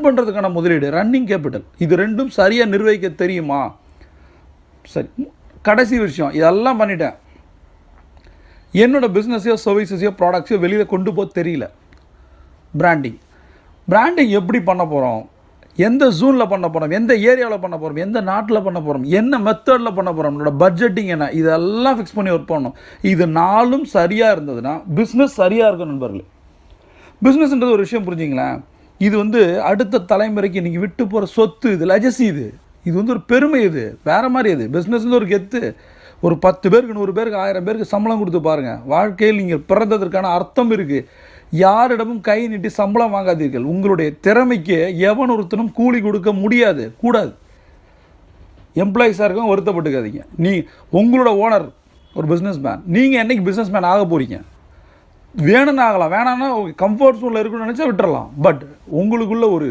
Run பண்ணுறதுக்கான முதலீடு running capital இது ரெண்டும் சரியாக நிர்வகிக்க தெரியுமா? சரி கடைசி விஷயம் இதெல்லாம் பண்ணிட்டேன். என்னோட பிஸ்னஸையோ சர்வீசஸையோ ப்ராடக்ட்ஸையோ வெளியில் கொண்டு போக தெரியல. பிராண்டிங் பிராண்டிங் எப்படி பண்ண போகிறோம் எந்த ஜூனில் பண்ண போகிறோம் எந்த ஏரியாவில் பண்ண போகிறோம் எந்த நாட்டில் பண்ண போகிறோம் என்ன மெத்தடில் பண்ண போகிறோம் நம்மளோட பட்ஜெட்டிங் என்ன? இதெல்லாம் ஃபிக்ஸ் பண்ணி ஒர்க் பண்ணணும். இது நாலும் சரியாக இருந்ததுன்னா பிஸ்னஸ் சரியாக இருக்கும் நண்பர்களே. பிஸ்னஸ்ன்றது ஒரு விஷயம் புரிஞ்சிங்களேன். இது வந்து அடுத்த தலைமுறைக்கு நீங்கள் விட்டு போகிற சொத்து இது லெஜசி இது. இது வந்து ஒரு பெருமை இது. வேறு மாதிரி இது. பிஸ்னஸ் ஒரு கெத்து. ஒரு பத்து பேருக்கு நூறு பேருக்கு ஆயிரம் பேருக்கு சம்பளம் கொடுத்து பாருங்கள் வாழ்க்கையில் நீங்கள் பிறந்ததற்கான அர்த்தம் இருக்குது யாரிடமும் கை நீட்டி சம்பளம் வாங்காதீர்கள். உங்களுடைய திறமைக்கு எவன் ஒருத்தனும் கூலி கொடுக்க முடியாது. கூடாது. எம்ப்ளாயிஸாக இருக்கவங்க வருத்தப்பட்டுக்காதீங்க. நீ உங்களோட ஓனர் ஒரு பிஸ்னஸ் மேன் நீங்கள் என்றைக்கு பிஸ்னஸ் மேன் ஆக போகிறீங்க வேணும்னு ஆகலாம் வேணான்னா கம்ஃபர்ட் ஜோனில் இருக்குன்னு நினச்சா விட்டுறலாம். பட் உங்களுக்குள்ள ஒரு